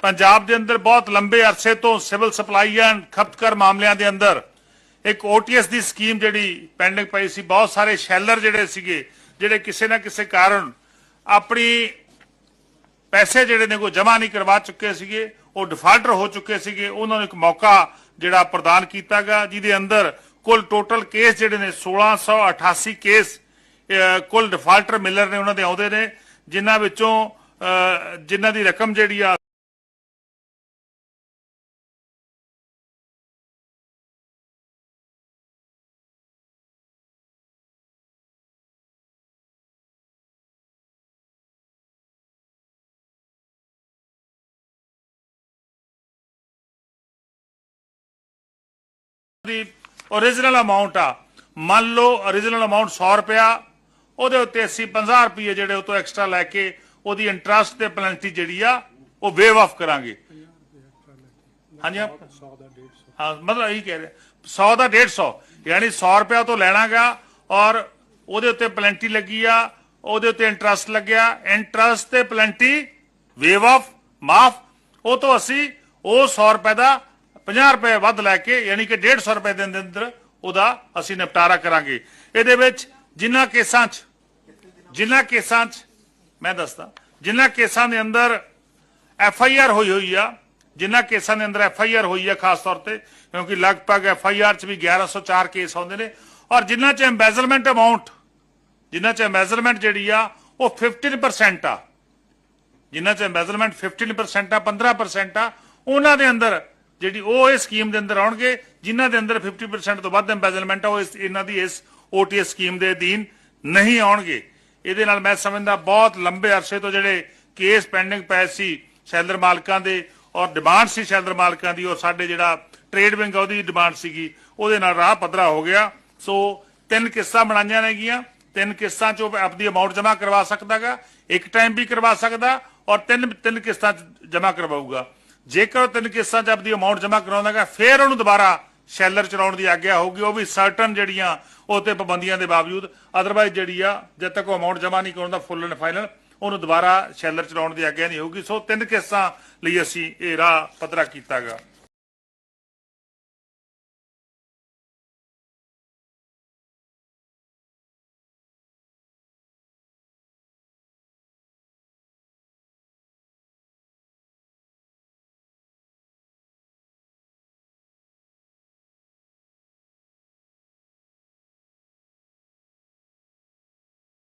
ਪੰਜਾਬ ਦੇ ਅੰਦਰ ਬਹੁਤ ਲੰਬੇ ਅਰਸੇ ਤੋਂ ਸਿਵਲ ਸਪਲਾਈ ਐਂਡ ਖਪਤਕਾਰ ਮਾਮਲਿਆਂ ਦੇ ਅੰਦਰ ਇੱਕ ਓਟੀਐਸ ਦੀ ਸਕੀਮ ਜਿਹੜੀ ਪੈਂਡਿੰਗ ਪਈ ਸੀ, ਬਹੁਤ ਸਾਰੇ ਸ਼ੈਲਰ ਜਿਹੜੇ ਸੀਗੇ, ਜਿਹੜੇ ਕਿਸੇ ਨਾ ਕਿਸੇ ਕਾਰਨ ਆਪਣੀ ਪੈਸੇ ਜਿਹੜੇ ਨੇ ਕੋ ਜਮ੍ਹਾਂ ਨਹੀਂ ਕਰਵਾ ਚੁੱਕੇ ਸੀਗੇ, ਉਹ ਡਿਫਾਲਟਰ ਹੋ ਚੁੱਕੇ ਸੀਗੇ, ਉਹਨਾਂ ਨੂੰ ਇੱਕ ਮੌਕਾ ਜਿਹੜਾ ਪ੍ਰਦਾਨ ਕੀਤਾ ਗਿਆ, ਜਿਹਦੇ ਅੰਦਰ ਕੁੱਲ ਟੋਟਲ ਕੇਸ ਜਿਹੜੇ ਨੇ 1688 ਕੇਸ ਕੁੱਲ ਡਿਫਾਲਟਰ ਮਿਲਰ ਨੇ ਉਹਨਾਂ ਦੇ ਆਉਂਦੇ ਨੇ, ਜਿਨ੍ਹਾਂ ਵਿੱਚੋਂ ਜਿਨ੍ਹਾਂ ਦੀ ਰਕਮ ਜਿਹੜੀ ਆ ਦੀ origignal ਅਮਾਉਂਟ ਆ। ਮੰਨ ਲਓ origignal ਅਮਾਉਂਟ 100 ਰੁਪਿਆ ਉਹਦੇ ਉੱਤੇ ਅਸੀਂ 50 ਰੁਪਏ ਜਿਹੜੇ ਉਹ ਤੋਂ ਐਕਸਟਰਾ ਲੈ ਕੇ ਉਹਦੀ ਇੰਟਰਸਟ ਤੇ ਪੈਨਲਟੀ ਜਿਹੜੀ ਆ, ਉਹ ਵੇਵ ਆਫ ਕਰਾਂਗੇ। ਹਾਂਜੀ? ਆਪ ਹਾਂ, ਮਤਲਬ ਇਹੀ ਕਹਿ ਰਿਹਾ। 100 ਦਾ 150 ਯਾਨੀ 100 ਰੁਪਿਆ ਤੋਂ ਲੈਣਾਗਾ ਔਰ ਉਹਦੇ ਉੱਤੇ ਪੈਨਲਟੀ ਲੱਗੀ ਆ, ਉਹਦੇ ਉੱਤੇ ਇੰਟਰਸਟ ਲੱਗਿਆ ਇੰਟਰਸਟ ਤੇ ਪੈਨਲਟੀ ਵੇਵ ਆਫ ਮਾਫ। ਉਹ ਤੋਂ ਅਸੀਂ ਉਹ 100 ਰੁਪਏ ਦਾ 50 ਰੁਪਏ ਵੱਧ ਲੈ ਕੇ, ਯਾਨੀ ਕਿ 150 ਰੁਪਏ ਦੇ ਅੰਦਰ ਉਹਦਾ ਅਸੀਂ ਨਿਪਟਾਰਾ ਕਰਾਂਗੇ। ਇਹਦੇ ਵਿੱਚ ਜਿਨ੍ਹਾਂ ਕੇਸਾਂ 'ਚ ਜਿਨ੍ਹਾਂ ਕੇਸਾਂ 'ਚ, ਮੈਂ ਦੱਸਦਾ ਜਿਨ੍ਹਾਂ ਕੇਸਾਂ ਦੇ ਅੰਦਰ ਐਫ ਆਈ ਆਰ ਹੋਈ ਹੋਈ ਆ ਜਿਨ੍ਹਾਂ ਕੇਸਾਂ ਦੇ ਅੰਦਰ ਐਫ ਆਈ ਆਰ ਹੋਈ ਆ ਖਾਸ ਤੌਰ ਤੇ, ਕਿਉਂਕਿ ਲਗਭਗ ਐਫ ਆਈ ਆਰ 'ਚ ਵੀ 1104 ਕੇਸ ਆਉਂਦੇ ਨੇ, ਔਰ ਜਿਨ੍ਹਾਂ 'ਚ ਐਮਬੈਜ਼ਲਮੈਂਟ ਅਮਾਉਂਟ ਜਿਨ੍ਹਾਂ 'ਚ ਐਮਬੈਜ਼ਲਮੈਂਟ ਜਿਹੜੀ ਆ, ਉਹ 15% ਆ। ਜਿਨ੍ਹਾਂ 'ਚ ਐਮਬੈਜ਼ਲਮੈਂਟ 15% ਆ 15% ਆ, ਉਹਨਾਂ ਦੇ ਅੰਦਰ ਜਿਹੜੀ ਉਹ ਇਸ ਸਕੀਮ ਦੇ ਅੰਦਰ ਆਉਣਗੇ, ਜਿਨ੍ਹਾਂ ਦੇ ਅੰਦਰ 50% ਤੋਂ ਵੱਧ ਐਮਬੈਜ਼ਲਮੈਂਟ ਆ, ਉਹ ਇਸ ਇਹਨਾਂ ਦੀ ਇਸ ਓਟੀਐਸ ਸਕੀਮ ਦੇ ਅਧੀਨ ਨਹੀਂ ਆਉਣਗੇ। ਇਹਦੇ ਨਾਲ ਮੈਂ ਸਮਝਦਾ ਬਹੁਤ ਲੰਬੇ ਅਰਸੇ ਤੋਂ ਜਿਹੜੇ ਕੇਸ ਪੈਂਡਿੰਗ ਪਏ ਸੀ ਸ਼ੈਲਰ ਮਾਲਕਾਂ ਦੇ ਔਰ ਡਿਮਾਂਡ ਸੀ ਸ਼ੈਲਰ ਮਾਲਕਾਂ ਦੀ, ਔਰ ਸਾਡੇ ਜਿਹੜਾ ਟ੍ਰੇਡ ਵਿੰਗ ਆ, ਉਹਦੀ ਡਿਮਾਂਡ ਸੀਗੀ। ਉਹਦੇ ਨਾਲ ਰਾਹ ਪੱਧਰਾ ਹੋ ਗਿਆ। ਸੋ ਤਿੰਨ ਕਿਸ਼ਤਾਂ ਬਣਾਈਆਂ ਨੇਗੀਆਂ ਤਿੰਨ ਕਿਸ਼ਤਾਂ ਚ ਉਹ ਆਪਦੀ ਅਮਾਉਂਟ ਜਮ੍ਹਾਂ ਕਰਵਾ ਸਕਦਾਗਾ। ਇੱਕ ਟਾਈਮ ਵੀ ਕਰਵਾ ਸਕਦਾ ਔਰ ਤਿੰਨ ਤਿੰਨ ਕਿਸ਼ਤਾਂ ਚ ਜਮ੍ਹਾਂ ਕਰਵਾਊਗਾ। ਜੇਕਰ ਉਹ ਤਿੰਨ ਕਿਸ਼ਤਾਂ ਚ ਆਪਦੀ ਅਮਾਉਂਟ ਜਮ੍ਹਾਂ ਕਰਾਉਂਦਾਗਾ ਫਿਰ ਉਹਨੂੰ ਦੁਬਾਰਾ ਸ਼ੈਲਰ ਚਲਾਉਣ ਦੀ ਆਗਿਆ ਹੋਊਗੀ। ਉਹ ਵੀ ਸਰਟਨ ਜਿਹੜੀਆਂ ਉਹ ਤੇ ਪਾਬੰਦੀਆਂ ਦੇ ਬਾਵਜੂਦ ਅਦਰਵਾਈਜ਼ ਜਿਹੜੀ ਆ, ਜਦ ਤੱਕ ਉਹ ਅਮਾਉਂਟ ਜਮ੍ਹਾਂ ਨਹੀਂ ਕਰਾਉਂਦਾ ਫੁੱਲ ਐਂਡ ਫਾਈਨਲ ਉਹਨੂੰ ਦੁਬਾਰਾ ਸ਼ੈਲਰ ਚਲਾਉਣ ਦੀ ਆਗਿਆ ਨਹੀਂ ਹੋਊਗੀ। ਸੋ ਤਿੰਨ ਕਿਸ਼ਤਾਂ ਲਈ ਅਸੀਂ ਇਹ ਰਾਹ ਪੱਧਰਾ ਕੀਤਾਗਾ